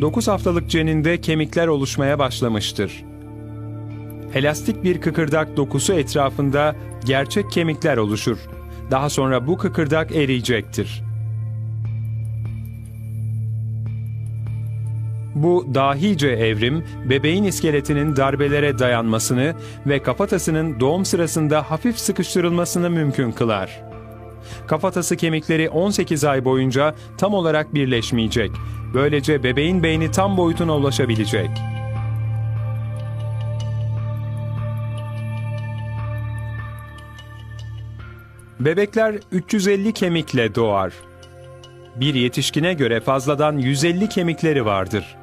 9 haftalık ceninde kemikler oluşmaya başlamıştır. Elastik bir kıkırdak dokusu etrafında gerçek kemikler oluşur. Daha sonra bu kıkırdak eriyecektir. Bu dahice evrim, bebeğin iskeletinin darbelere dayanmasını ve kafatasının doğum sırasında hafif sıkıştırılmasını mümkün kılar. Kafatası kemikleri 18 ay boyunca tam olarak birleşmeyecek. Böylece bebeğin beyni tam boyutuna ulaşabilecek. Bebekler 350 kemikle doğar. Bir yetişkine göre fazladan 150 kemikleri vardır.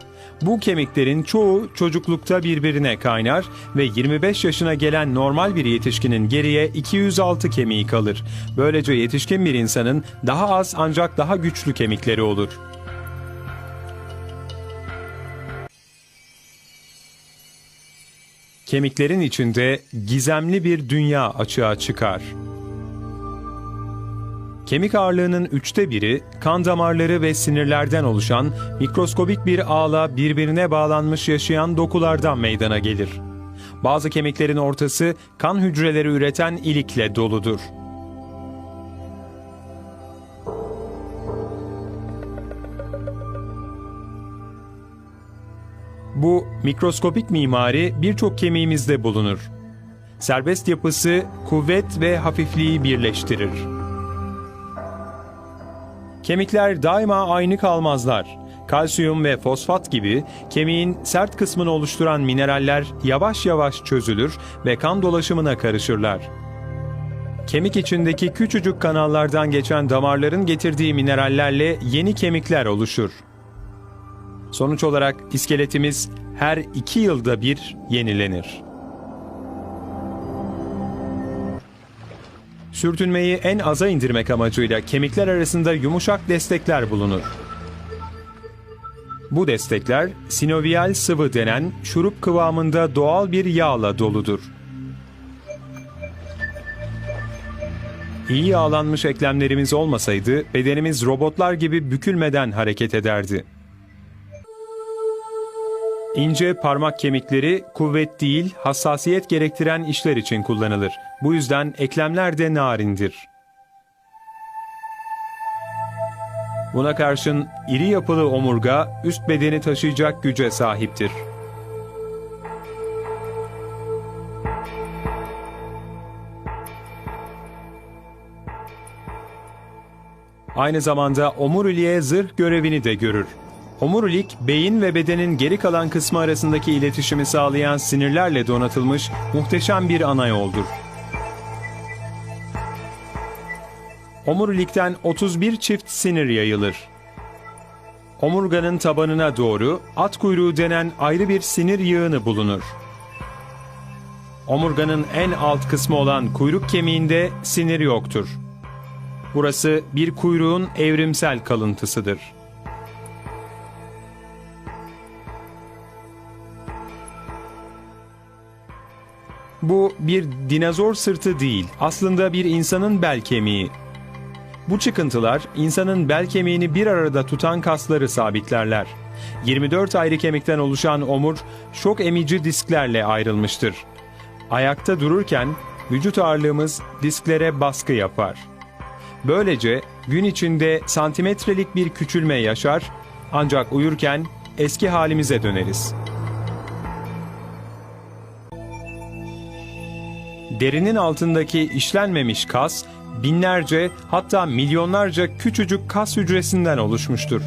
Bu kemiklerin çoğu çocuklukta birbirine kaynar ve 25 yaşına gelen normal bir yetişkinin geriye 206 kemiği kalır. Böylece yetişkin bir insanın daha az ancak daha güçlü kemikleri olur. Kemiklerin içinde gizemli bir dünya açığa çıkar. Kemik ağırlığının üçte biri kan damarları ve sinirlerden oluşan mikroskobik bir ağla birbirine bağlanmış yaşayan dokulardan meydana gelir. Bazı kemiklerin ortası kan hücreleri üreten ilikle doludur. Bu mikroskopik mimari birçok kemiğimizde bulunur. Serbest yapısı kuvvet ve hafifliği birleştirir. Kemikler daima aynı kalmazlar. Kalsiyum ve fosfat gibi kemiğin sert kısmını oluşturan mineraller yavaş yavaş çözülür ve kan dolaşımına karışırlar. Kemik içindeki küçücük kanallardan geçen damarların getirdiği minerallerle yeni kemikler oluşur. Sonuç olarak iskeletimiz her iki yılda bir yenilenir. Sürtünmeyi en aza indirmek amacıyla kemikler arasında yumuşak destekler bulunur. Bu destekler sinovial sıvı denen şurup kıvamında doğal bir yağla doludur. İyi yağlanmış eklemlerimiz olmasaydı bedenimiz robotlar gibi bükülmeden hareket ederdi. İnce parmak kemikleri kuvvet değil, hassasiyet gerektiren işler için kullanılır. Bu yüzden eklemler de narindir. Buna karşın iri yapılı omurga üst bedeni taşıyacak güce sahiptir. Aynı zamanda omuriliğe zırh görevini de görür. Omurilik, beyin ve bedenin geri kalan kısmı arasındaki iletişimi sağlayan sinirlerle donatılmış muhteşem bir ana yoldur. Omurilikten 31 çift sinir yayılır. Omurganın tabanına doğru at kuyruğu denen ayrı bir sinir yığını bulunur. Omurganın en alt kısmı olan kuyruk kemiğinde sinir yoktur. Burası bir kuyruğun evrimsel kalıntısıdır. Bu bir dinozor sırtı değil, aslında bir insanın bel kemiği. Bu çıkıntılar insanın bel kemiğini bir arada tutan kasları sabitlerler. 24 ayrı kemikten oluşan omur şok emici disklerle ayrılmıştır. Ayakta dururken vücut ağırlığımız disklere baskı yapar. Böylece gün içinde santimetrelik bir küçülme yaşar ancak uyurken eski halimize döneriz. Derinin altındaki işlenmemiş kas binlerce hatta milyonlarca küçücük kas hücresinden oluşmuştur.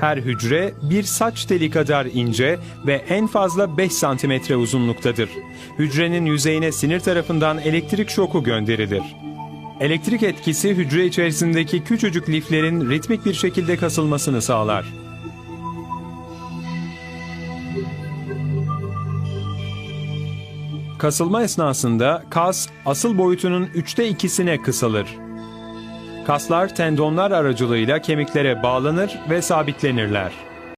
Her hücre bir saç teli kadar ince ve en fazla 5 santimetre uzunluktadır. Hücrenin yüzeyine sinir tarafından elektrik şoku gönderilir. Elektrik etkisi hücre içerisindeki küçücük liflerin ritmik bir şekilde kasılmasını sağlar. Kasılma esnasında kas asıl boyutunun üçte ikisine kısalır. Kaslar tendonlar aracılığıyla kemiklere bağlanır ve sabitlenirler.